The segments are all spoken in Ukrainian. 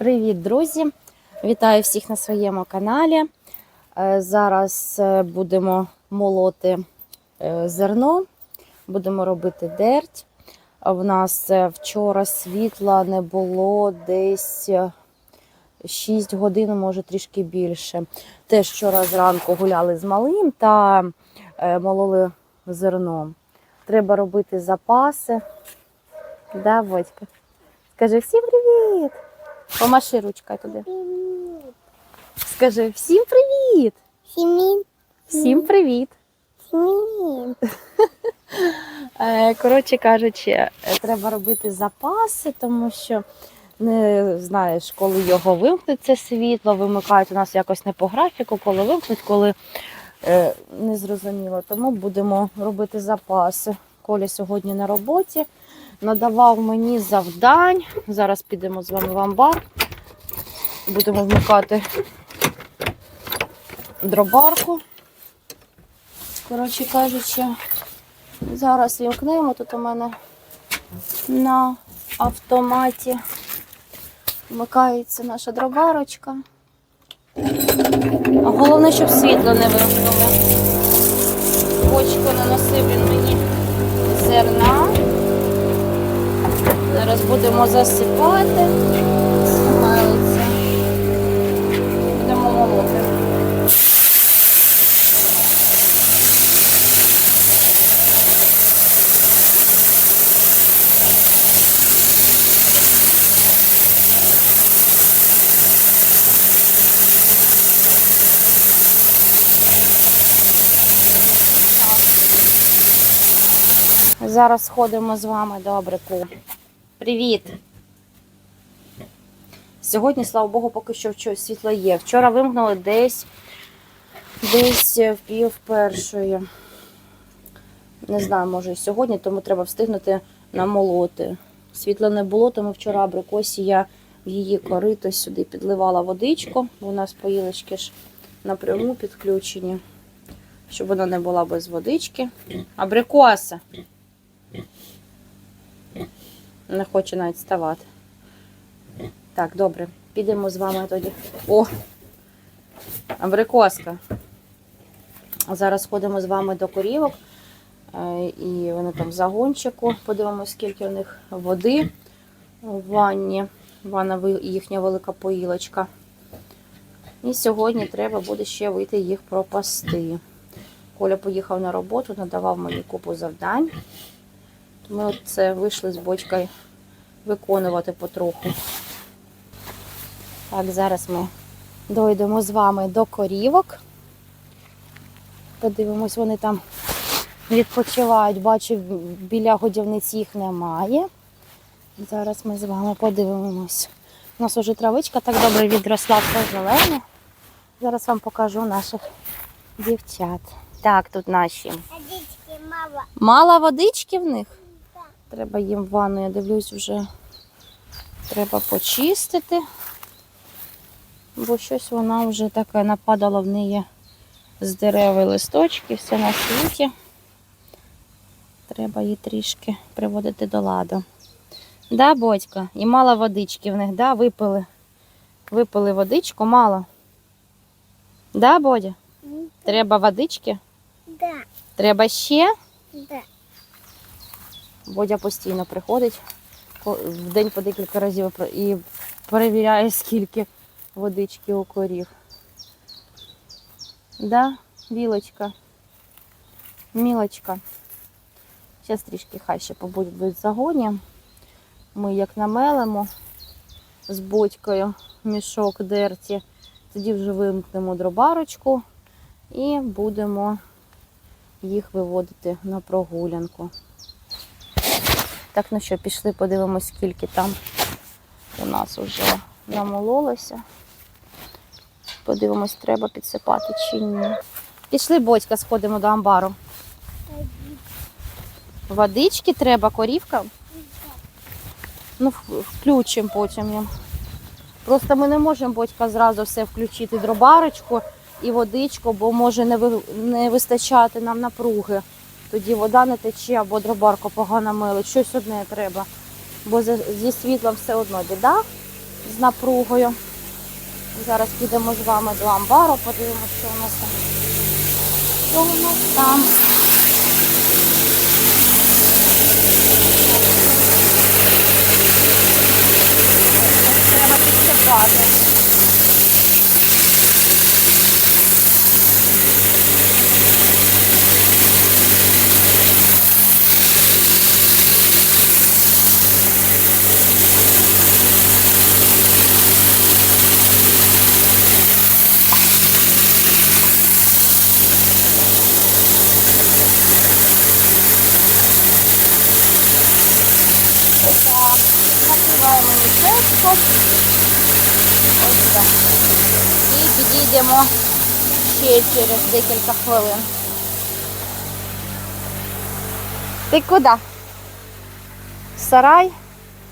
Привіт, друзі! Вітаю всіх на своєму каналі. Е, Зараз е, будемо молоти е, зерно, будемо робити дерть. В нас вчора світла не було десь е, 6 годин, може трішки більше. Теж вчора зранку гуляли з малим та мололи зерно. Треба робити запаси. Да, Бодька? Скажи всім привіт! Помаши ручкою туди. Скажи всім привіт! Сімін. Всім привіт! Сімін. Е, Коротше кажучи, е, треба робити запаси, тому що не знаєш, коли його вимкнуть це світло, вимикають у нас якось не по графіку, коли вимкнуть, коли е, не зрозуміло. Тому будемо робити запаси. Коля сьогодні на роботі надавав мені завдань. Зараз підемо з вами в амбар. Будемо вмикати дробарку. Коротше кажучи, зараз вімкнемо. Тут у мене на автоматі вмикається наша дробарочка. А головне, щоб світло не вимкнуло. Бочку наносив він мені зерна. Зараз будемо засипати. Будемо молоти. Зараз ходимо з вами до абрику. Привіт! Сьогодні, слава Богу, поки що світло є. Вчора вимкнули десь, десь в пів першої. Не знаю, може і сьогодні, тому треба встигнути намолоти. Світла не було, тому вчора абрикосі я в її корито сюди підливала водичку, бо у нас поїлочки ж напряму підключені, щоб вона не була без водички. Абрикоса. Не хоче навіть вставати. Так, добре. Підемо з вами тоді. О! Абрикоска. Зараз ходимо з вами до корівок. Е, І вони там в загончику. Подивимось, скільки у них води в ванні. Ванна їхня велика поїлочка. І сьогодні треба буде ще вийти їх пропасти. Коля поїхав на роботу, надавав мені купу завдань. Ми от це вийшли з бочкою виконувати потроху. Так, зараз ми дойдемо з вами до корівок. Подивимось, вони там відпочивають. Бачу, біля годівниць їх немає. Зараз ми з вами подивимось. У нас вже травичка так добре відросла, все зелене. Зараз вам покажу наших дівчат. Так, тут наші. Водички мало. Мало водички в них? Треба їм ванну, я дивлюсь, вже треба почистити. Бо щось вона вже таке нападала в неї з дерева і листочки, все на світі. Треба її трішки приводити до ладу. Да, Бодька? І мало водички в них, да? Випили. Випили водичку, мало. Да, Бодя? Треба водички? Да, Треба ще? да. Бодя постійно приходить в день по декілька разів і перевіряє, скільки водички у корів. Да, білочка, мілочка. Зараз трішки хай ще побудуть в загоні. Ми як намелимо з бодькою мішок дерті, тоді вже вимкнемо дробарочку і будемо їх виводити на прогулянку. Так, ну що, пішли, подивимось, скільки там у нас вже намололося. Подивимось, треба підсипати чи ні. Пішли, Бодька, сходимо до амбару. Водички треба, корівка. Ну, включимо потім. Просто ми не можемо, Бодька, зразу все включити дробарочку і водичку, бо може не вистачати нам напруги. Тоді вода не тече або дробарка погано милить. Щось одне треба. Бо зі світлом все одно біда. з напругою. Зараз підемо з вами до амбару, подивимося, що у нас там. Що у нас там? Треба підсипати. Так, накриваємо місцевку. Ось так. І підійдемо ще через декілька хвилин. Ти куди? Сарай.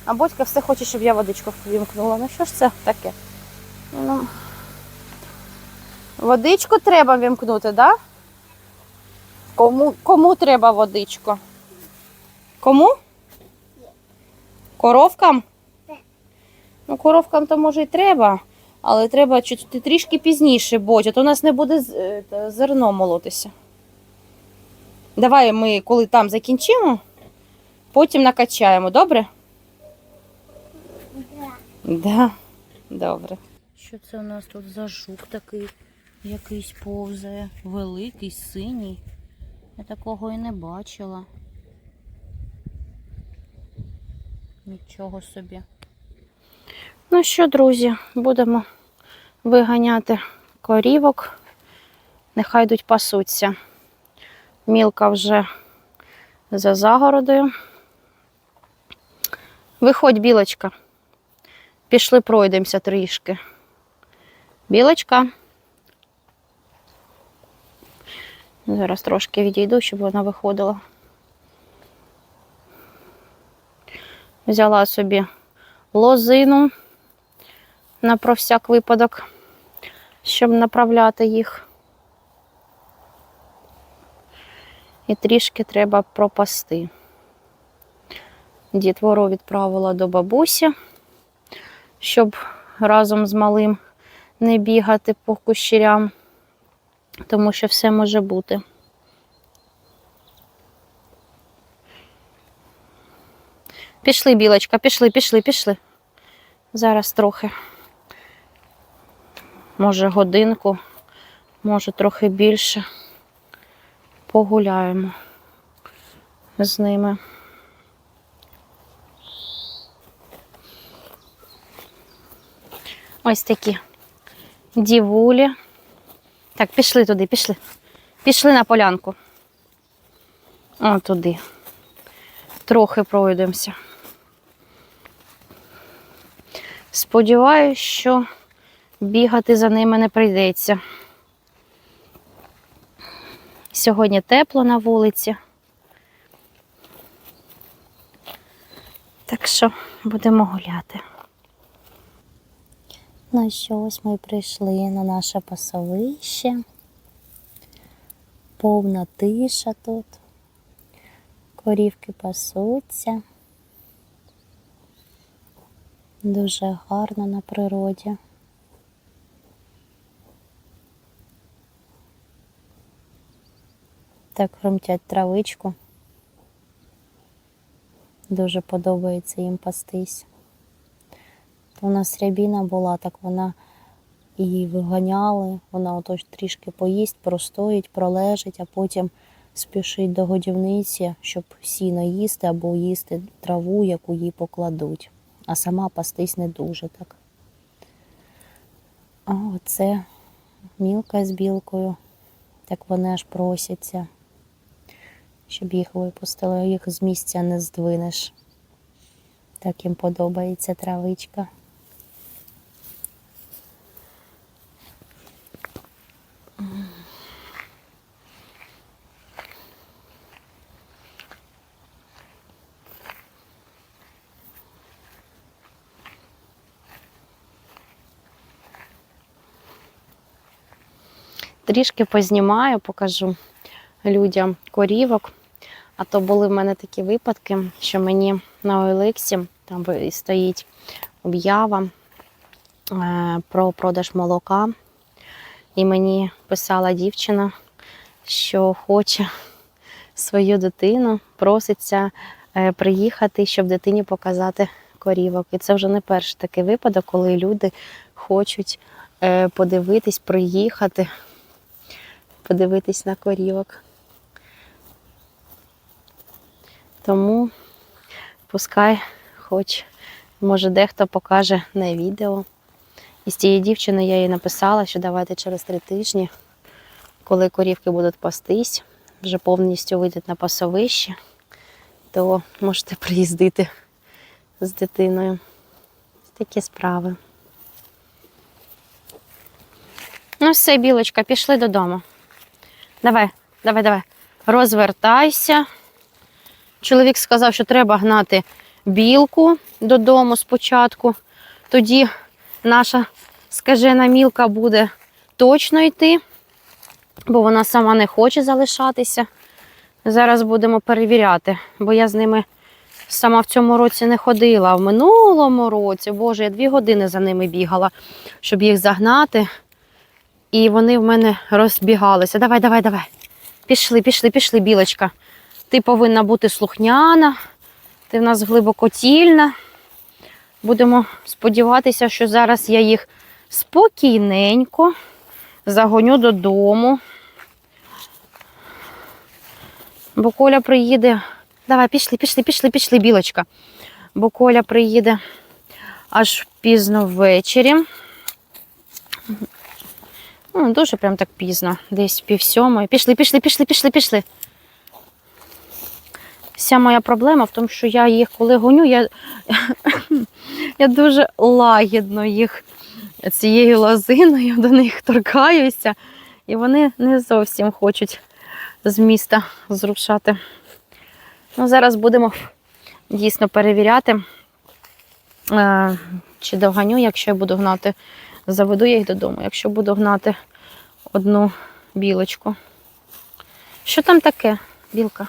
А батько все хоче, щоб я водичку вімкнула. Ну що ж це таке? Ну, водичку треба вімкнути, так? Да? Кому, кому треба водичку? Кому? Коровкам? Ну, коровкам то може і треба, але треба чуть трішки пізніше, бо а то у нас не буде е, зерно молотися. Давай ми, коли там закінчимо, потім накачаємо, добре? Да. Да. Добре. Що це у нас тут за жук такий якийсь повзає, великий, синій. Я такого і не бачила. Нічого собі. Ну що, друзі, будемо виганяти корівок. Нехай йдуть пасуться. Мілка вже за загородою. Виходь, білочка. Пішли пройдемося трішки. Білочка. Зараз трошки відійду, щоб вона виходила. Взяла собі лозину на про всяк випадок, щоб направляти їх. І трішки треба пропасти. Дітвору відправила до бабусі, щоб разом з малим не бігати по кущерям, тому що все може бути. Пішли, білочка, пішли, пішли, пішли. Зараз трохи. Може, годинку, може трохи більше. Погуляємо з ними. Ось такі дівулі. Так, пішли туди, пішли. Пішли на полянку. О, туди. Трохи пройдемося. Сподіваюсь, що бігати за ними не прийдеться. Сьогодні тепло на вулиці. Так що будемо гуляти. Ну що, ось ми прийшли на наше пасовище. Повна тиша тут. Корівки пасуться. Дуже гарно на природі. Так хрумтять травичку. Дуже подобається їм пастись. У нас рябіна була, так вона її виганяли, вона ото трішки поїсть, простоїть, пролежить, а потім спішить до годівниці, щоб сіно їсти або їсти траву, яку їй покладуть. А сама пастись не дуже так. А оце мілка з білкою. Так вони аж просяться, щоб їх випустили, їх з місця не здвинеш. Так їм подобається травичка. Трішки познімаю, покажу людям корівок. А то були в мене такі випадки, що мені на OLX там стоїть об'ява е, про продаж молока. І мені писала дівчина, що хоче свою дитину, проситься е, приїхати, щоб дитині показати корівок. І це вже не перший такий випадок, коли люди хочуть е, подивитись, приїхати, подивитись на корівок. Тому пускай хоч, може, дехто покаже на відео. І з тієї дівчини я їй написала, що давайте через три тижні, коли корівки будуть пастись, вже повністю вийдуть на пасовище, то можете приїздити з дитиною. Такі справи. Ну, все, білочка, пішли додому. Давай, давай, давай. Розвертайся. Чоловік сказав, що треба гнати білку додому спочатку. Тоді наша скажена мілка буде точно йти, бо вона сама не хоче залишатися. Зараз будемо перевіряти, бо я з ними сама в цьому році не ходила. А в минулому році, боже, я дві години за ними бігала, щоб їх загнати. І вони в мене розбігалися. Давай, давай, давай. Пішли, пішли, пішли, білочка. Ти повинна бути слухняна, ти в нас глибокотільна. Будемо сподіватися, що зараз я їх спокійненько загоню додому. Бо Коля приїде. Давай, пішли, пішли, пішли, пішли, білочка. Бо Коля приїде аж пізно ввечері. Ну, дуже прям так пізно, десь пів сьомої. Пішли, пішли, пішли, пішли, пішли. Вся моя проблема в тому, що я їх, коли гоню, я, я дуже лагідно їх цією лозиною до них торкаюся, і вони не зовсім хочуть з міста зрушати. Ну, зараз будемо дійсно перевіряти, е, чи доганю, якщо я буду гнати, заведу я їх додому. Якщо буду гнати одну білочку. Що там таке, білка?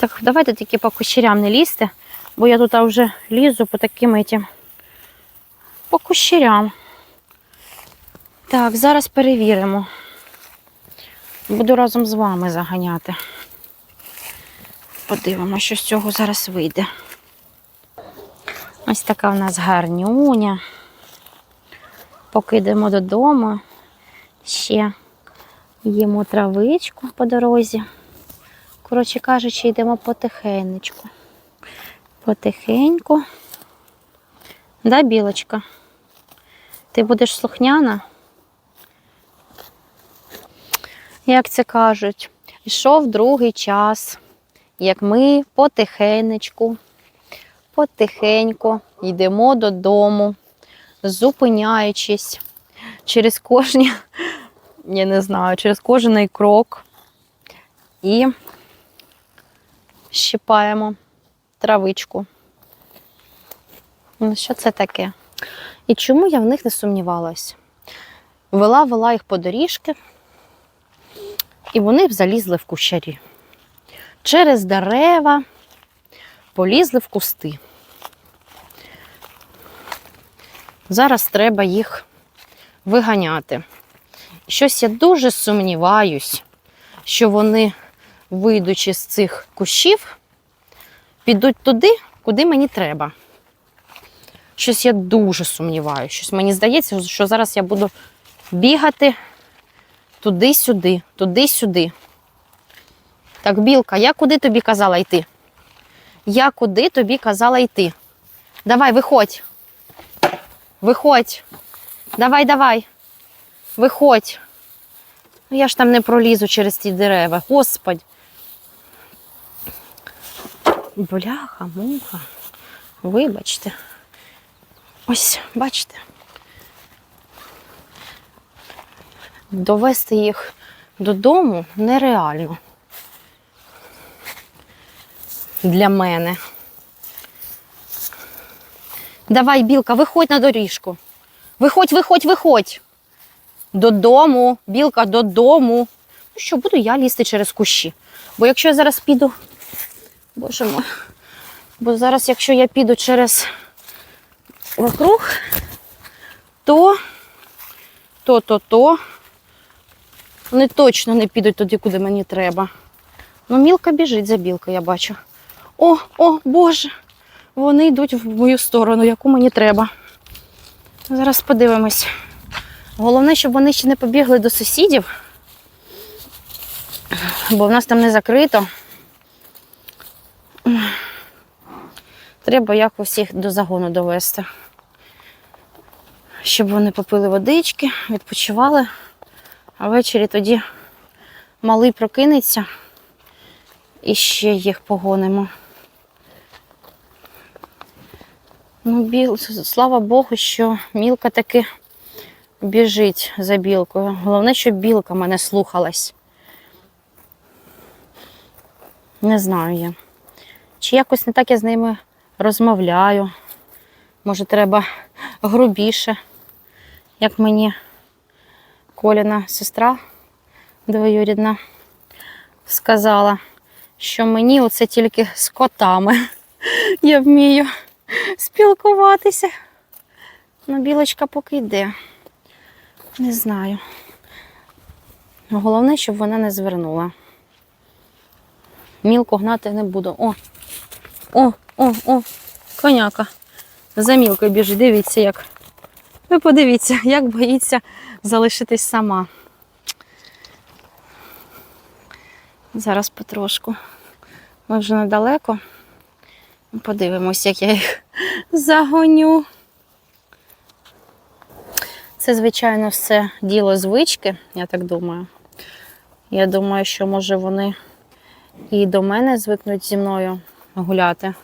Так, давайте тільки по кущерям не лізьте, бо я тут вже лізу по таким этим, по кущерям. Так, зараз перевіримо. Буду разом з вами заганяти. Подивимося, що з цього зараз вийде. Ось така в нас гарнюня. Поки йдемо додому, ще їмо травичку по дорозі. Коротше кажучи, йдемо потихенечку. Потихеньку. Да, білочка? Ти будеш слухняна? Як це кажуть, йшов другий час, як ми потихенечку, потихеньку йдемо додому, зупиняючись через кожні, я не знаю, через кожний крок. І щипаємо травичку. Ну, що це таке? І чому я в них не сумнівалась? Вела, вела їх по доріжки, і вони б залізли в кущарі. Через дерева полізли в кусти. Зараз треба їх виганяти. Щось я дуже сумніваюсь, що вони вийдучи з цих кущів, підуть туди, куди мені треба. Щось я дуже сумніваюся. Щось мені здається, що зараз я буду бігати туди-сюди, туди-сюди. Так, білка, я куди тобі казала йти? Я куди тобі казала йти? Давай, виходь. Виходь. Давай, давай. Виходь. Ну, я ж там не пролізу через ті дерева. Господь. Бляха, муха. Вибачте. Ось, бачите. Довести їх додому нереально. Для мене. Давай, білка, виходь на доріжку. Виходь, виходь, виходь. Додому, білка, додому. Ну що, буду я лізти через кущі. Бо якщо я зараз піду. Боже мой. Бо зараз, якщо я піду через вокруг, то, то, то. Вони точно не підуть туди, куди мені треба. Ну, мілка біжить за білкою, я бачу. О, о, Боже! Вони йдуть в мою сторону, яку мені треба. Зараз подивимось. Головне, щоб вони ще не побігли до сусідів, бо в нас там не закрито. Треба якось їх до загону довести. Щоб вони попили водички, відпочивали, а ввечері тоді малий прокинеться і ще їх погонимо. Ну, біл... Слава Богу, що мілка таки біжить за білкою. Головне, щоб білка мене слухалась. Не знаю я. Чи якось не так я з ними розмовляю. Може, треба грубіше, як мені Коліна сестра двоюрідна сказала, що мені оце тільки з котами я вмію спілкуватися. Ну, білочка поки йде. Не знаю. Головне, щоб вона не звернула. Мілку гнати не буду. О! О, о, о, коняка. За мілкою біжить. Дивіться, як. Ви подивіться, як боїться залишитись сама. Зараз потрошку. Ми вже недалеко. Подивимось, як я їх загоню. Це, звичайно, все діло звички, я так думаю. Я думаю, що може вони і до мене звикнуть зі мною гуляти.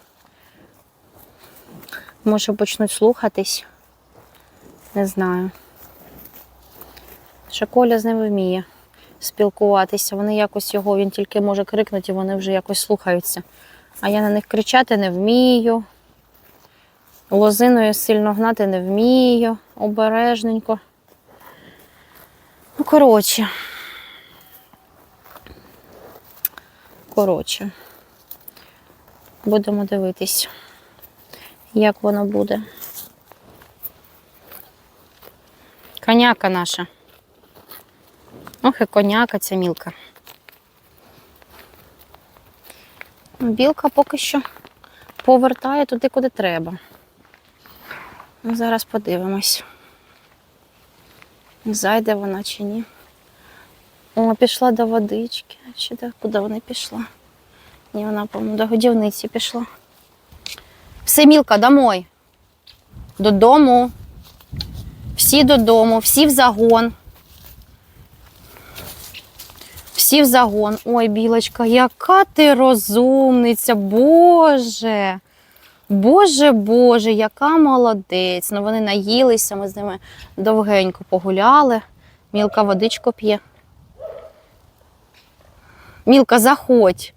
Може почнуть слухатись. Не знаю. Ще Коля з ними вміє спілкуватися. Вони якось його, він тільки може крикнути, і вони вже якось слухаються. А я на них кричати не вмію. Лозиною сильно гнати не вмію, обережненько. Ну, коротше. Коротше. Будемо дивитись, як воно буде. Коняка наша. Ох, і коняка ця мілка. Білка поки що повертає туди, куди треба. Ну, Зараз подивимось. Зайде вона чи ні. О, пішла до водички. Чи? Куди вона пішла? Ні, вона, по-моєму, до годівниці пішла. Все, Мілка, домой. Додому. Всі додому, всі в загон. Всі в загон. Ой, білочка, яка ти розумниця, Боже. Боже, Боже, яка молодець. Ну вони наїлися, ми з ними довгенько погуляли. Мілка водичку п'є. Мілка, заходь.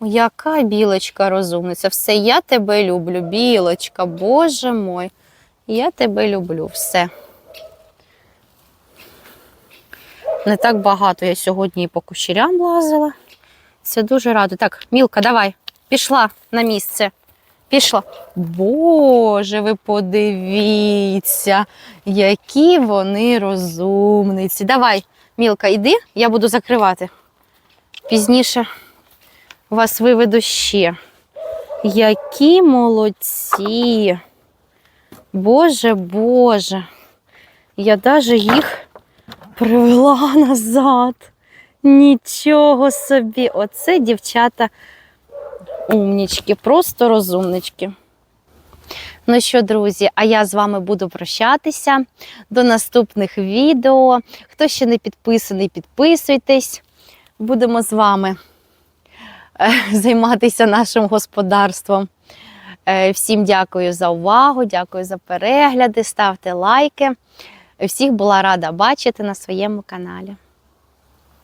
Яка білочка розумниця. Все, я тебе люблю, білочка, Боже мой. Я тебе люблю. Все. Не так багато я сьогодні і по кущерям лазила. Це дуже радо. Так, Мілка, давай, пішла на місце. Пішла. Боже, ви подивіться, які вони розумниці. Давай, Мілка, іди, я буду закривати. Пізніше вас виведу ще. Які молодці. Боже, Боже. Я даже їх привела назад. Нічого собі. Оце дівчата умнічки, просто розумнички. Ну що, друзі, а я з вами буду прощатися до наступних відео. Хто ще не підписаний, підписуйтесь. Будемо з вами займатися нашим господарством. Е, Всім дякую за увагу, дякую за перегляди, ставте лайки. Всіх була рада бачити на своєму каналі.